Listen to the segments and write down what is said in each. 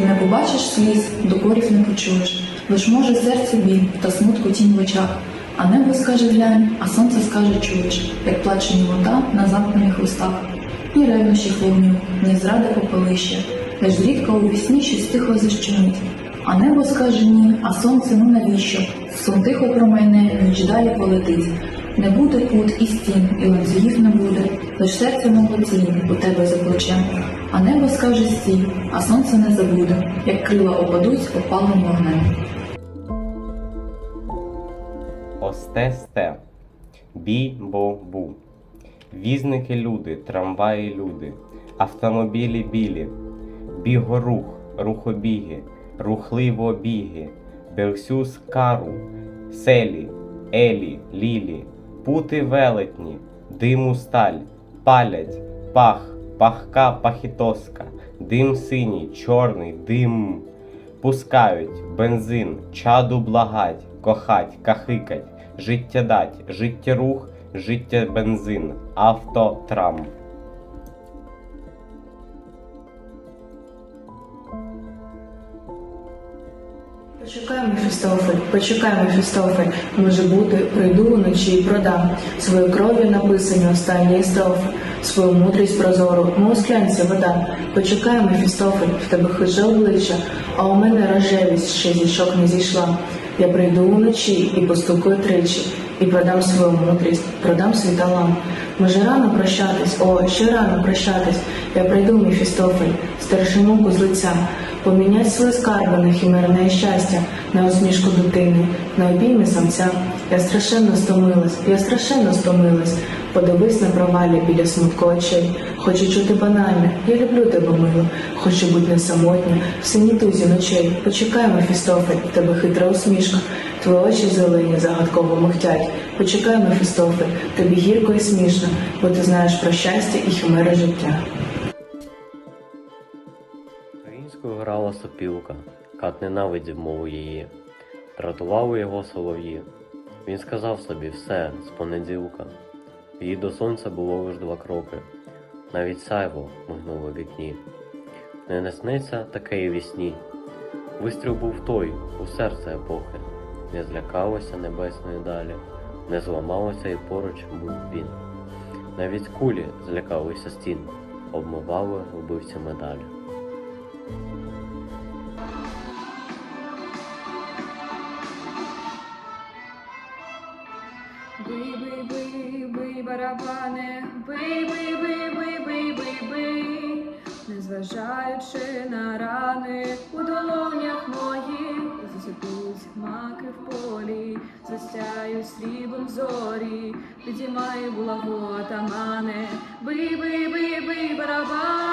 не побачиш сліз, докорів не почуєш, лиш може серце біль та смутку тінь в очах. А небо скаже глянь, а сонце скаже чуєш, як плаче вода на замкнених устах. Ні ревнощів вогню, ні зради попелище, лиш зрідка у вісні щось тихо защемить. А небо скаже ні, а сонце ну навіщо? Сон тихо промайне, ніч далі полетить. Не буде пут і стін, і ланцюгів не буде, лиш серце молодінь у тебе за плечем. А небо скаже стій, а сонце не забуде, як крила опадуть опалим вогнем. Осте-сте, бі-бо-бу. Візники люди, трамваї люди, автомобілі білі, бігорух, рухобіги, рухливо біги, Белсюс кару, селі, елі, лілі, пути велетні, диму сталь, палять, пах, пахка пахітоска, дим синій, чорний, дим. Пускають бензин, чаду благать, кохать, кахикать, життя дать, життя рух, життя бензин, авто, трам. Почекай, Мефістофель, почекай, Мефістофель, може бути, прийду вночі і продам свою кров'ю написані останні строфи, свою мудрість прозору, мов склянця вода. Почекай, Мефістофель, в тебе хиже обличчя, а у мене рожевість ще зі щок не зійшла. Я прийду вночі і постукаю тричі, і продам свою мудрість, продам свій талант. Може рано прощатись, о, ще рано прощатись. Я прийду, Мефістофель, старшину козлиця, поміняй свої скарби на хімерне щастя, на усмішку дитини, на обійми самця. Я страшенно стомилась, я страшенно стомилась. Подивись на провалі біля смутку очей. Хочу чути банальне, я люблю тебе, мило. Хочу бути не самотня, в синій тузі ночей. Почекай, Мефістофель, в тебе хитра усмішка. Твої очі зелені загадково михтять. Почекай, Мефістофель, тобі гірко і смішно, бо ти знаєш про щастя і химери життя. Українською грала сопілка, кат ненавидів мову її. Дратували його солов'ї. Він сказав собі все з понеділка. Їй до сонця було лиш два кроки. Навіть сяйво мигнуло в вікні. Не насниться таке і вісні. Вистріл був той у серце епохи. Не злякалося небесної далі, не зламалося і поруч був він. Навіть кулі злякалися стін, обмивали вбивці медалі. Бий, бий, барабане, бий, бий, бий, бий, бий, бий, бий, незважаючи на рани у долонях моїх, засипуть маки в полі, засяю срібом зорі, підіймай булаву отамане, бий, бий, бий, бий, барабани,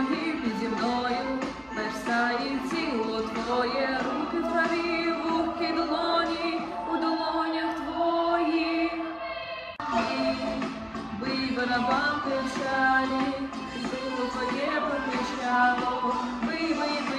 очі піді мною, мерстає тіло твоє, руки в траві, вухки долоні, у долонях твоїх. Бий, барабан печалі, тіло твоє бий, бий, бий,